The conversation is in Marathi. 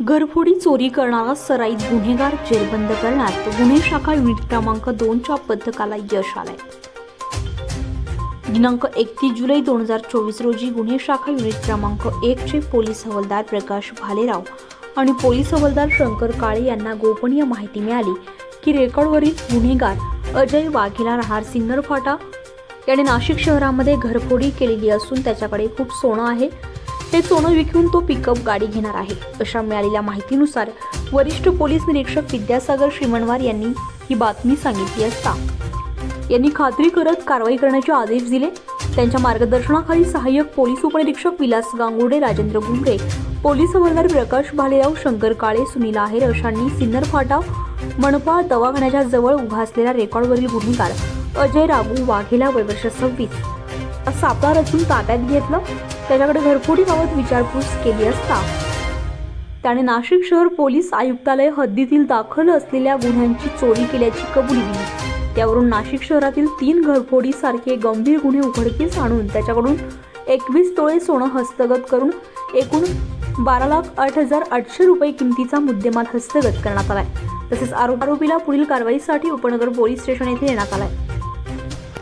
घरफोडी चोरी करणारा सराईत गुन्हेगार जेरबंद करण्यात गुन्हे शाखा युनिट क्रमांक दोनच्या पथकाला यश आलंय. दिनांक एकतीस जुलै दोन हजार चोवीस रोजी गुन्हे शाखा युनिट क्रमांक एकचे पोलीस हवालदार प्रकाश भालेराव आणि पोलीस हवालदार शंकर काळे यांना गोपनीय माहिती मिळाली की रेकॉर्डवरील गुन्हेगार अजय वाघेला राहणार सिन्नर फाटा. याने नाशिक शहरामध्ये घरफोडी केलेली असून त्याच्याकडे खूप सोनं आहे. हे सोनं विकून तो पिकअप गाडी घेणार आहे. अशा मिळालेल्या माहितीनुसार वरिष्ठ पोलीस निरीक्षक विद्यासागर श्रीमणवार यांनी ही बातमी सांगितली असता. यांनी खात्री करत कारवाई करण्याचे आदेश दिले. त्यांच्या मार्गदर्शनाखाली सहाय्यक पोलीस उपनिरीक्षक विलास गांगुडे राजेंद्र गुंगरे पोलीस हवालदार प्रकाश भालेराव शंकर काळे सुनील आहेर अशांनी सिन्नर फाटा मनपा दवाखान्याच्या जवळ उभा असलेला रेकॉर्डवरील गुन्हेगार अजय राबू वाघेला वय वर्ष सव्वीस. सापळा रचून ताब्यात घेतलं. त्याच्याकडे घरफोडीबाबत विचारपूस केली असता. त्याने नाशिक शहर पोलीस आयुक्तालय हद्दीतील दाखल असलेल्या गुन्ह्यांची चोरी केल्याची कबुली दिली. त्यावरून नाशिक शहरातील तीन घरफोडीसारखे गंभीर गुन्हे उघडकीस आणून त्याच्याकडून एकवीस तोळे सोनं हस्तगत करून एकूण बारा लाख आठ हजार आठशे रुपये किमतीचा मुद्देमाल हस्तगत करण्यात आलाय. तसेच आरोप- आरोपीला पुढील कारवाईसाठी उपनगर पोलीस स्टेशन येथे नेण्यात आलाय.